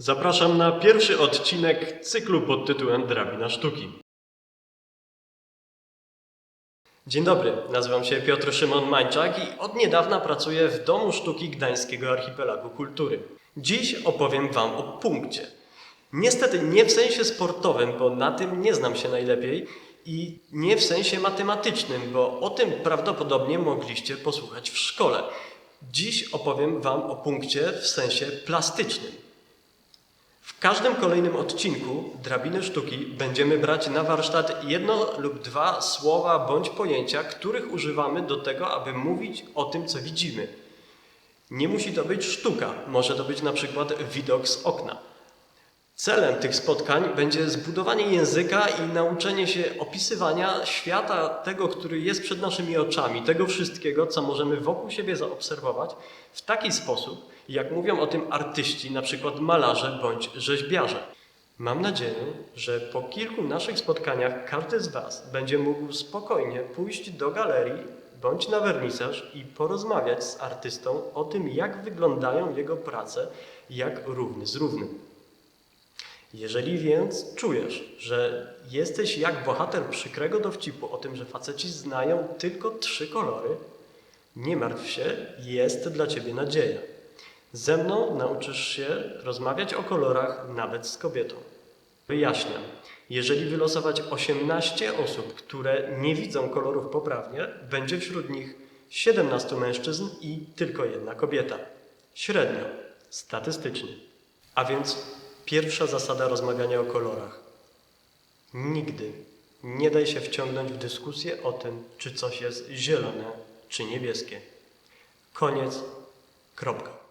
Zapraszam na pierwszy odcinek cyklu pod tytułem Drabina Sztuki. Dzień dobry, nazywam się Piotr Szymon Mańczak i od niedawna pracuję w Domu Sztuki Gdańskiego Archipelagu Kultury. Dziś opowiem Wam o punkcie. Niestety nie w sensie sportowym, bo na tym nie znam się najlepiej, i nie w sensie matematycznym, bo o tym prawdopodobnie mogliście posłuchać w szkole. Dziś opowiem Wam o punkcie w sensie plastycznym. W każdym kolejnym odcinku Drabiny Sztuki będziemy brać na warsztat jedno lub dwa słowa bądź pojęcia, których używamy do tego, aby mówić o tym, co widzimy. Nie musi to być sztuka, może to być na przykład widok z okna. Celem tych spotkań będzie zbudowanie języka i nauczenie się opisywania świata, tego, który jest przed naszymi oczami, tego wszystkiego, co możemy wokół siebie zaobserwować, w taki sposób, jak mówią o tym artyści, na przykład malarze bądź rzeźbiarze. Mam nadzieję, że po kilku naszych spotkaniach każdy z Was będzie mógł spokojnie pójść do galerii bądź na wernisaż i porozmawiać z artystą o tym, jak wyglądają jego prace, jak równy z równym. Jeżeli więc czujesz, że jesteś jak bohater przykrego dowcipu o tym, że faceci znają tylko trzy kolory, nie martw się, jest dla ciebie nadzieja. Ze mną nauczysz się rozmawiać o kolorach nawet z kobietą. Wyjaśniam. Jeżeli wylosować 18 osób, które nie widzą kolorów poprawnie, będzie wśród nich 17 mężczyzn i tylko jedna kobieta. Średnio, statystycznie. A więc pierwsza zasada rozmawiania o kolorach. Nigdy nie daj się wciągnąć w dyskusję o tym, czy coś jest zielone, czy niebieskie. Koniec. Kropka.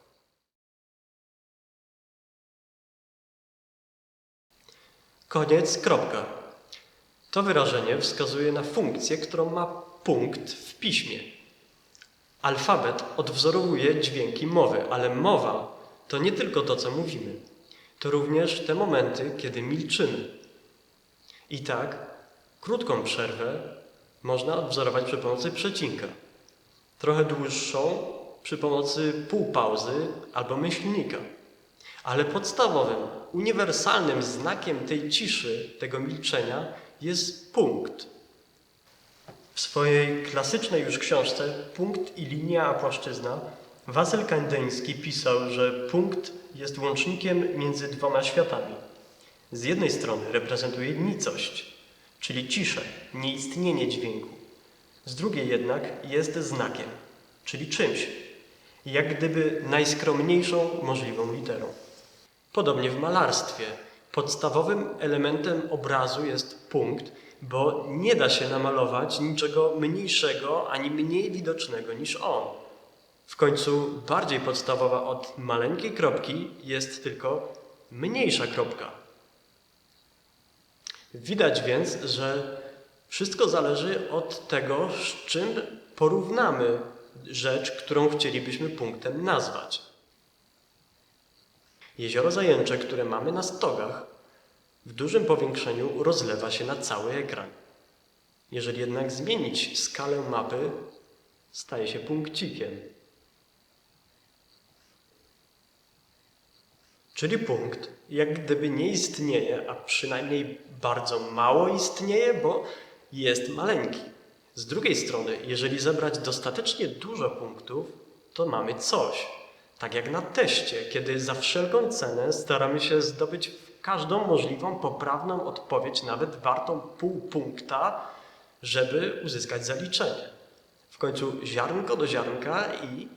Koniec, kropka. To wyrażenie wskazuje na funkcję, którą ma punkt w piśmie. Alfabet odwzorowuje dźwięki mowy, ale mowa to nie tylko to, co mówimy. To również te momenty, kiedy milczymy. I tak, krótką przerwę można odwzorować przy pomocy przecinka. Trochę dłuższą przy pomocy półpauzy albo myślnika. Ale podstawowym, uniwersalnym znakiem tej ciszy, tego milczenia jest punkt. W swojej klasycznej już książce Punkt i linia a płaszczyzna Wasyl Kandyński pisał, że punkt jest łącznikiem między dwoma światami. Z jednej strony reprezentuje nicość, czyli ciszę, nieistnienie dźwięku. Z drugiej jednak jest znakiem, czyli czymś, jak gdyby najskromniejszą możliwą literą. Podobnie w malarstwie. Podstawowym elementem obrazu jest punkt, bo nie da się namalować niczego mniejszego ani mniej widocznego niż on. W końcu bardziej podstawowa od maleńkiej kropki jest tylko mniejsza kropka. Widać więc, że wszystko zależy od tego, z czym porównamy rzecz, którą chcielibyśmy punktem nazwać. Jezioro Zajęcze, które mamy na stogach, w dużym powiększeniu rozlewa się na cały ekran. Jeżeli jednak zmienić skalę mapy, staje się punkcikiem. Czyli punkt, jak gdyby nie istnieje, a przynajmniej bardzo mało istnieje, bo jest maleńki. Z drugiej strony, jeżeli zebrać dostatecznie dużo punktów, to mamy coś. Tak jak na teście, kiedy za wszelką cenę staramy się zdobyć każdą możliwą poprawną odpowiedź, nawet wartą pół punkta, żeby uzyskać zaliczenie. W końcu ziarnko do ziarnka i.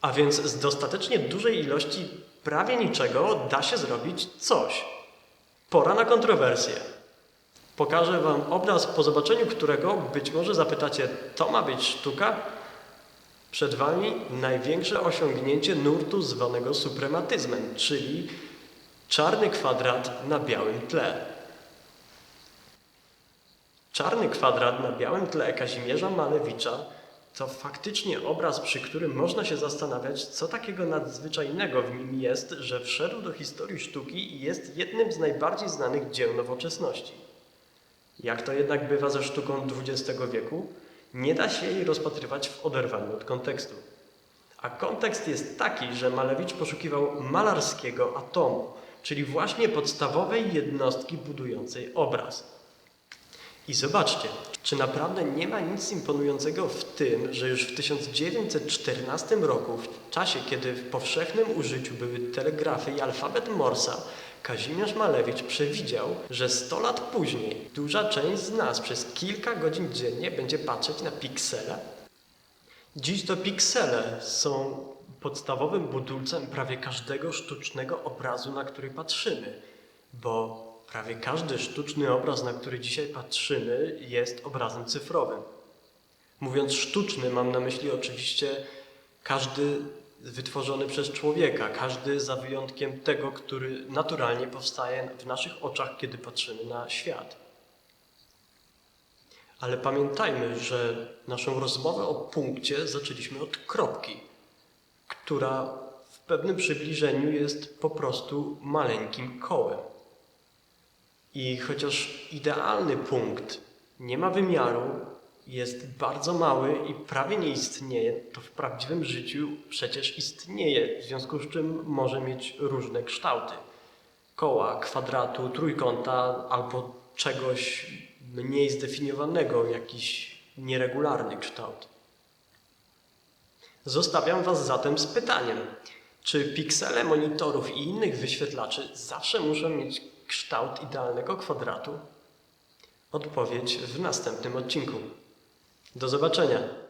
A więc z dostatecznie dużej ilości prawie niczego da się zrobić coś. Pora na kontrowersję. Pokażę Wam obraz, po zobaczeniu którego być może zapytacie, to ma być sztuka? Przed Wami największe osiągnięcie nurtu zwanego suprematyzmem, czyli czarny kwadrat na białym tle. Czarny kwadrat na białym tle Kazimierza Malewicza to faktycznie obraz, przy którym można się zastanawiać, co takiego nadzwyczajnego w nim jest, że wszedł do historii sztuki i jest jednym z najbardziej znanych dzieł nowoczesności. Jak to jednak bywa ze sztuką XX wieku, nie da się jej rozpatrywać w oderwaniu od kontekstu. A kontekst jest taki, że Malewicz poszukiwał malarskiego atomu, czyli właśnie podstawowej jednostki budującej obraz. I zobaczcie, czy naprawdę nie ma nic imponującego w tym, że już w 1914 roku, w czasie kiedy w powszechnym użyciu były telegrafy i alfabet Morsa, Kazimierz Malewicz przewidział, że 100 lat później duża część z nas przez kilka godzin dziennie będzie patrzeć na piksele? Dziś to piksele są podstawowym budulcem prawie każdego sztucznego obrazu, na który patrzymy, bo prawie każdy sztuczny obraz, na który dzisiaj patrzymy, jest obrazem cyfrowym. Mówiąc sztuczny, mam na myśli oczywiście każdy wytworzony przez człowieka, każdy za wyjątkiem tego, który naturalnie powstaje w naszych oczach, kiedy patrzymy na świat. Ale pamiętajmy, że naszą rozmowę o punkcie zaczęliśmy od kropki, która w pewnym przybliżeniu jest po prostu maleńkim kołem. I chociaż idealny punkt nie ma wymiaru, jest bardzo mały i prawie nie istnieje, to w prawdziwym życiu przecież istnieje, w związku z czym może mieć różne kształty. Koła, kwadratu, trójkąta albo czegoś mniej zdefiniowanego, jakiś nieregularny kształt. Zostawiam Was zatem z pytaniem, czy piksele monitorów i innych wyświetlaczy zawsze muszą mieć kształt idealnego kwadratu? Odpowiedź w następnym odcinku. Do zobaczenia.